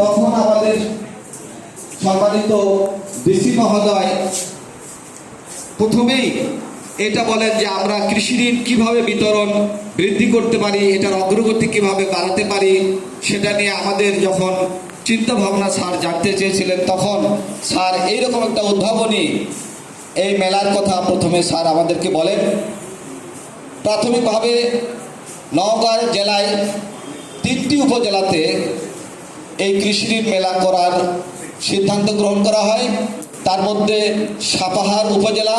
তখন আমাদের সম্মানিত ডিসি মহোদয় প্রথমেই এটা বলেন যে আমরা কৃষি ঋণ কীভাবে বিতরণ বৃদ্ধি করতে পারি, এটার অগ্রগতি কীভাবে বাড়াতে পারি, সেটা নিয়ে আমাদের যখন চিন্তা ভাবনা স্যার জানতে চেয়েছিলেন, তখন স্যার এইরকম একটা উদ্ভাবনী এই মেলার কথা প্রথমে স্যার আমাদেরকে বলেন। প্রাথমিকভাবে নওগাঁ জেলায় তিনটি উপজেলাতে এই কৃষি মেলা করার সিদ্ধান্ত গ্রহণ করা হয়। তার মধ্যে সাপাহার উপজেলা,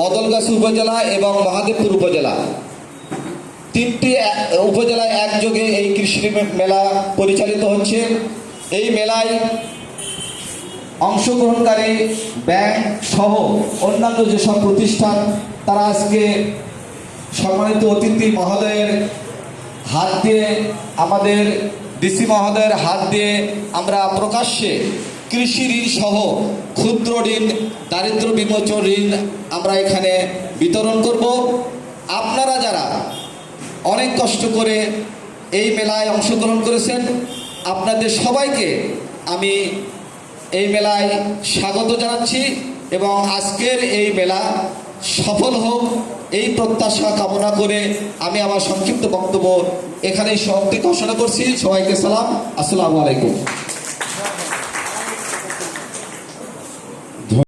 বদলগাছি উপজেলা এবং মহাদেবপুর উপজেলা। তিনটি উপজেলায় একযোগে এই কৃষি মেলা পরিচালিত হচ্ছে। এই মেলায় অংশগ্রহণকারী ব্যাংক সহ অন্যান্য যেসব প্রতিষ্ঠান, তারা আজকে সম্মানিত অতিথি মহোদয়ের হাত দিয়ে আমাদের ডিসি মহোদয়ের হাত দিয়ে আমরা প্রকাশ্যে কৃষি ঋণ সহ ক্ষুদ্র ঋণ, দারিদ্র বিমোচন ঋণ আমরা এখানে বিতরণ করব। আপনারা যারা অনেক কষ্ট করে এই মেলায় অংশগ্রহণ করেছেন, আপনাদের সবাইকে আমি এই মেলায় স্বাগত জানাচ্ছি এবং আজকের এই মেলা সফল হোক, এই প্রত্যাশা কামনা করে আমি আমার সংক্ষিপ্ত বক্তব্য এখানেই সমাপ্তি ঘোষণা করছি। সবাইকে সালাম। আসসালামু আলাইকুম।